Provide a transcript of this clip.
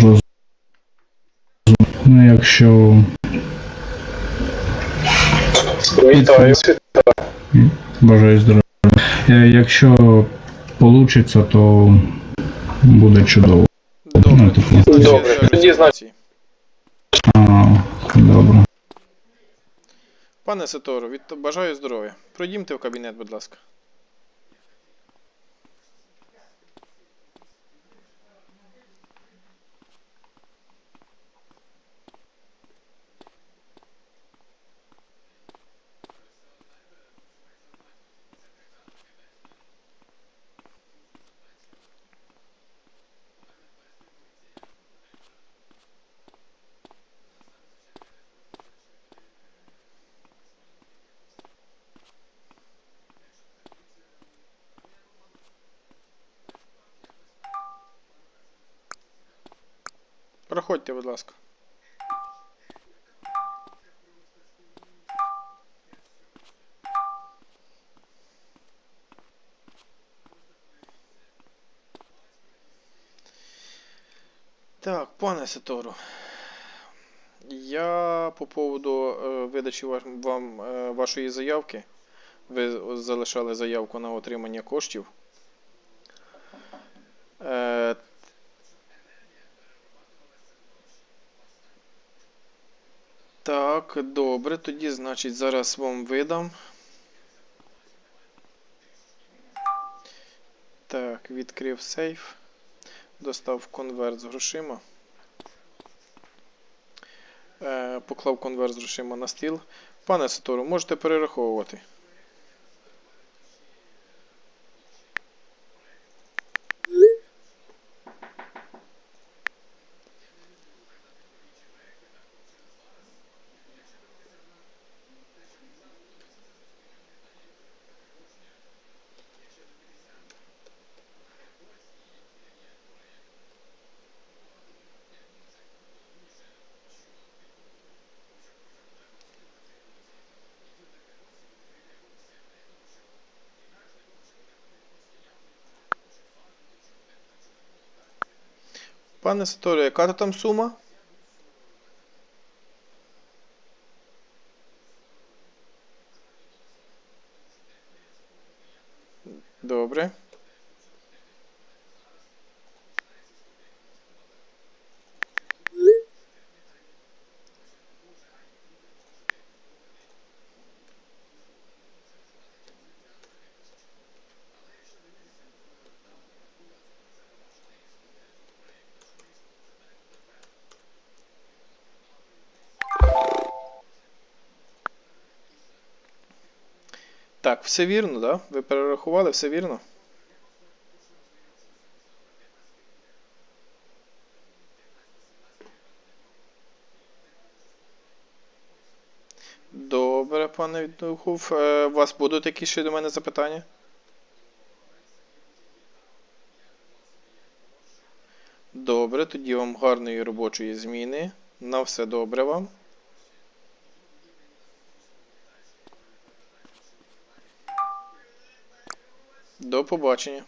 Розумію. Ну, якщо Вітаю. бажаю здоров'я. Е, Якщо вийде, то буде чудово. Ну, Добре, типу. тоді, Добре, тоді. А, добре. Пане Сатору, від... бажаю здоров'я. Пройдімте в кабінет, будь ласка. Проходьте, будь ласка. Так, пане Сатору. Я по поводу е, видачі ваш- вам е, вашої заявки. Ви залишали заявку на отримання коштів. Е, Так, добре, тоді, значить, зараз вам видам. Так, відкрив сейф. Достав конверт з грошима. Е, поклав конверт з грошима на стіл. Пане Сатору, можете перераховувати. Пане Сатору, яка то там сума? Добре. Так, все вірно, да? Ви перерахували, все вірно? Добре, пане Віднухов. Е, У вас будуть якісь ще до мене запитання? Добре, тоді вам гарної робочої зміни. На все добре вам. До побачення.